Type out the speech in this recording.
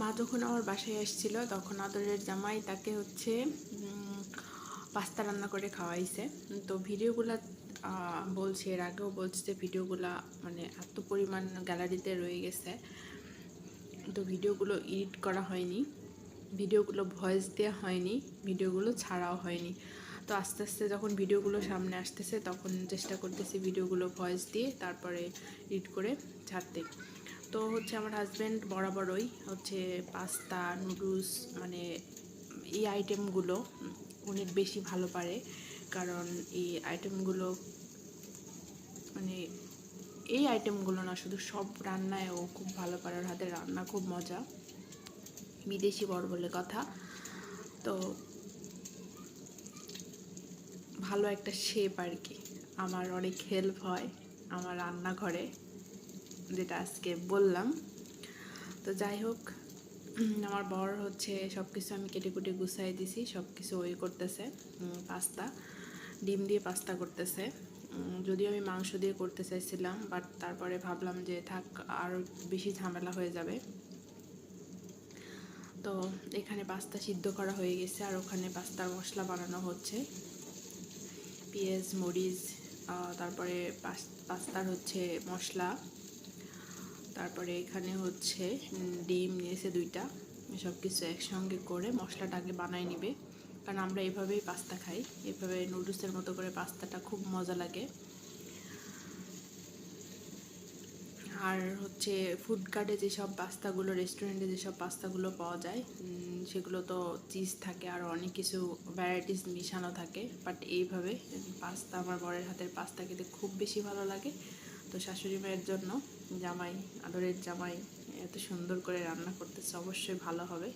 মা যখন আমার বাসায় এসেছিল তখন আদরের জামাই তাকে হচ্ছে পাস্তা রান্না করে খাওয়াইছে। তো ভিডিওগুলো বলছে, এর আগেও বলছে যে ভিডিওগুলা মানে এত পরিমাণ গ্যালারিতে রয়ে গেছে। তো ভিডিওগুলো এডিট করা হয়নি। ভিডিওগুলো ভয়েস দেওয়া হয়নি, ভিডিওগুলো ছাড়াও হয়নি। তো আস্তে আস্তে যখন ভিডিওগুলো সামনে আসতেছে, তখন চেষ্টা করতেছি ভিডিওগুলো ভয়েস দিয়ে তারপরে এডিট করে ছাড়তে। তো হচ্ছে আমার হাজব্যান্ড বরাবরই হচ্ছে পাস্তা নুডলস মানে এই আইটেমগুলো অনেক বেশি ভালো পারে। কারণ এই আইটেমগুলো মানে এই আইটেমগুলো না শুধু সব রান্নায় ও খুব ভালো পারে, ওর হাতের রান্না খুব মজা। বিদেশি বর বলে কথা। তো ভালো একটা শেপ আর কি আমার অনেক হেল্প হয় আমার রান্নাঘরে। যেটা আজকে বললাম। তো যাই হোক, আমার বর হচ্ছে সব কিছু আমি কেটে কুটে গুছাই দিছি সব কিছু ওই করতেছে পাস্তা, ডিম দিয়ে পাস্তা করতেছে। যদিও আমি মাংস দিয়ে করতে চাইছিলাম বাট তারপরে ভাবলাম যে থাক আরও বেশি ঝামেলা হয়ে যাবে। তো এখানে পাস্তা সিদ্ধ করা হয়ে গেছে, আর ওখানে পাস্তার মশলা বানানো হচ্ছে। পেঁয়াজ, মরিচ তারপরে পাস- পাস্তার হচ্ছে মশলা। তারপরে এখানে হচ্ছে ডিম নিয়েছে দুইটা। সব কিছু একসঙ্গে করে মশলাটা আগে বানায় নিবে। কারণ আমরা এভাবেই পাস্তা খাই। এভাবে নুডলসের মতো করে পাস্তাটা খুব মজা লাগে। আর হচ্ছে ফুড কার্টে যেসব পাস্তাগুলো রেস্টুরেন্টে যেসব পাস্তাগুলো পাওয়া যায় সেগুলো তো চিজ থাকে আর অনেক কিছু ভ্যারাইটিস মিশানো থাকে। বাট এইভাবে পাস্তা, আমার বরের হাতের পাস্তা খেতে খুব বেশি ভালো লাগে। তো শাশুড়ি মায়ের জন্য জামাই, আদরের জামাই এত সুন্দর করে রান্না করতেছে, অবশ্যই ভালো হবে।